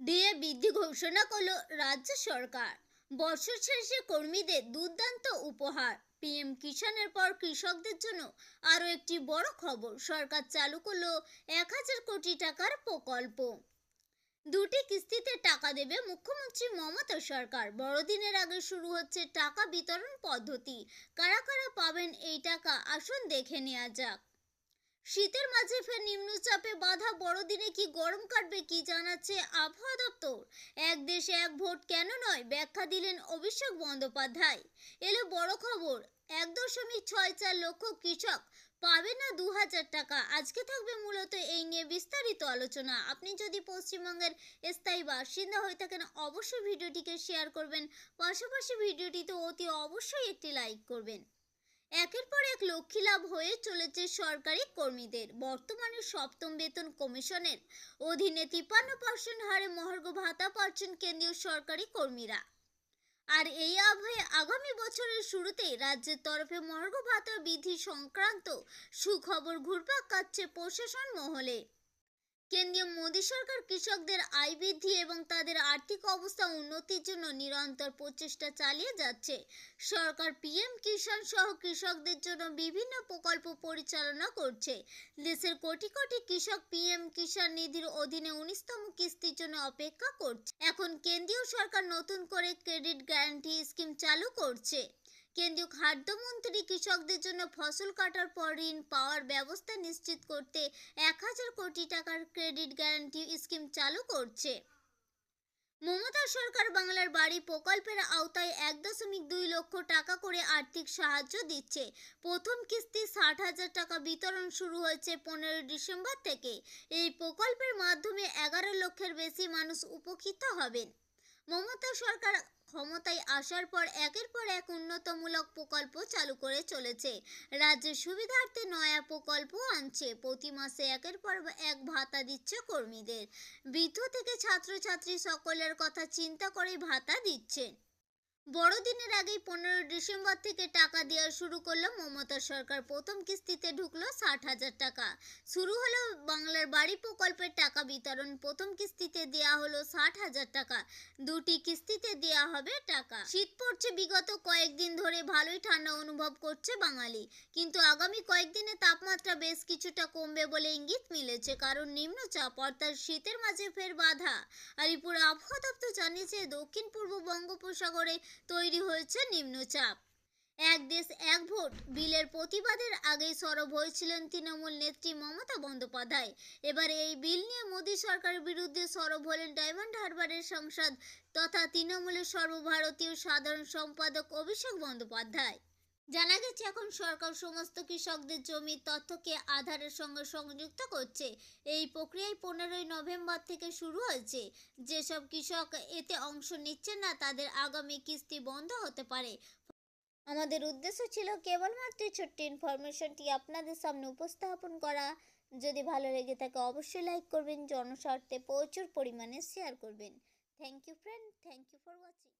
DA বৃদ্ধি ঘোষণা করল রাজ্য সরকার। বছর শেষে কর্মীদের দুর্দান্ত উপহার। পিএম কিষানের পর কৃষকদের জন্য আরও একটি বড় খবর, সরকার চালু করল এক হাজার কোটি টাকার প্রকল্প। দুটি কিস্তিতে টাকা দেবে মুখ্যমন্ত্রী মমতা সরকার। বড়দিনের আগে শুরু হচ্ছে টাকা বিতরণ পদ্ধতি। কারা কারা পাবেন এই টাকা আসুন দেখে নেওয়া যাক। শীতের মাঝে ফের নিম্নচাপে বাধা বড়দিনে কি গরম কাটবে কি জানাচ্ছে আবহাওয়া দপ্তর? এক দেশে এক ভোট কেন নয়? ব্যাখ্যা দিলেন অভিষেক বন্দ্যোপাধ্যায়। এলো বড় খবর, এক দশমিক ছয় চার লক্ষ কৃষক পাবে না দু হাজার টাকা। আজকে থাকবে মূলত এই নিয়ে বিস্তারিত আলোচনা। আপনি যদি পশ্চিমবঙ্গের স্থায়ী বাসিন্দা হয়ে থাকেন, অবশ্যই ভিডিওটিকে শেয়ার করবেন। পাশাপাশি ভিডিওটিতে অতি অবশ্যই একটি লাইক করবেন। একের পর এক লক্ষ্মী লাভ হয়ে চলেছে সরকারি কর্মীদের। বর্তমানে সপ্তম বেতন কমিশনের অধীনে তিপ্পান্ন পার্সেন্ট হারে মহার্ঘ ভাতা পাচ্ছেন কেন্দ্রীয় সরকারি কর্মীরা। আর এই আবহে আগামী বছরের শুরুতেই রাজ্যের তরফে মহার্ঘ ভাতা বিধি সংক্রান্ত সুখবর ঘুরপাক কাটছে প্রশাসন মহলে। কেন্দ্রীয় মোদী সরকার কৃষকদের আয় বৃদ্ধি এবং তাদের আর্থিক অবস্থা উন্নতির জন্য নিরন্তর প্রচেষ্টা চালিয়ে যাচ্ছে। সরকার পিএম কিষাণ সহ কৃষকদের জন্য বিভিন্ন প্রকল্প পরিচালনা করছে। দেশের কোটি কোটি কৃষক পিএম কিষাণ নিধির অধীনে উনিশতম কিস্তির জন্য অপেক্ষা করছে। এখন কেন্দ্রীয় সরকার নতুন করে ক্রেডিট গ্যারান্টি স্কিম চালু করছে। কেন্দ্রীয় খাদ্যমন্ত্রী কৃষকদের জন্য ফসল কাটার পর ঋণ পাওয়ার ব্যবস্থা নিশ্চিত করতে এক হাজার কোটি টাকার ক্রেডিট গ্যারান্টি স্কিম চালু করছে। মমতা সরকার বাংলার বাড়ি প্রকল্পের আওতায় এক দশমিক দুই লক্ষ টাকা করে আর্থিক সাহায্য দিচ্ছে। প্রথম কিস্তি ষাট হাজার টাকা বিতরণ শুরু হয়েছে পনেরোই ডিসেম্বর থেকে। এই প্রকল্পের মাধ্যমে এগারো লক্ষের বেশি মানুষ উপকৃত হবেন। মমতা সরকার ক্ষমতায় আসার পর একের পর এক উন্নতমূলক প্রকল্প চালু করে চলেছে। রাজ্যের সুবিধার্থে নয়া প্রকল্প আনছে। প্রতি মাসে একের পর এক ভাতা দিচ্ছে কর্মীদের। বৃদ্ধ থেকে ছাত্রছাত্রী সকলের কথা চিন্তা করে ভাতা দিচ্ছেন। বড়দিনের আগেই পনেরো ডিসেম্বর থেকে টাকা দেওয়া শুরু করল মমতা সরকার। প্রথম কিস্তিতে ঢুকলো ষাট হাজার টাকা। শুরু হলো বাংলার বাড়ি প্রকল্পের টাকা বিতরণ। প্রথম কিস্তিতে দেয়া হলো ষাট হাজার টাকা। দুটি কিস্তিতে দেয়া হবে টাকা। শীত পড়ছে বিগত কয়েকদিন ধরে, ভালোই ঠান্ডা অনুভব করছে বাঙালি। কিন্তু আগামী কয়েকদিনে তাপমাত্রা বেশ কিছুটা কমবে বলে ইঙ্গিত মিলেছে। কারণ নিম্নচাপ, অর্থাৎ শীতের মাঝে ফের বাধা। আলিপুর আবহাওয়া দপ্তর জানিয়েছে, দক্ষিণ পূর্ব বঙ্গোপসাগরে তৈরি হয়েছে নিম্নচাপ। এক দেশ, এক ভোট। বিলের প্রতিবাদের আগেই সরব হয়েছিলেন তৃণমূল নেত্রী মমতা বন্দ্যোপাধ্যায়। এবার এই বিল নিয়ে মোদী সরকারের বিরুদ্ধে সরব হলেন ডায়মন্ড হারবারের সংসদ তথা তৃণমূলের সর্বভারতীয় সাধারণ সম্পাদক অভিষেক বন্দ্যোপাধ্যায়। জানা গেছে এখন সরকার সমস্ত কৃষকদের জমির তথ্যকে আধারের সঙ্গে সংযুক্ত করছে। এই প্রক্রিয়ায় পনেরোই নভেম্বর থেকে শুরু হয়েছে। যেসব কৃষক এতে অংশ নিচ্ছে না, তাদের আগামী কিস্তি বন্ধ হতে পারে। আমাদের উদ্দেশ্য ছিল কেবলমাত্র ছোট্ট ইনফরমেশনটি আপনাদের সামনে উপস্থাপন করা। যদি ভালো লেগে থাকে, অবশ্যই লাইক করবেন, জনস্বার্থে প্রচুর পরিমাণে শেয়ার করবেন। Thank you friend thank you for watching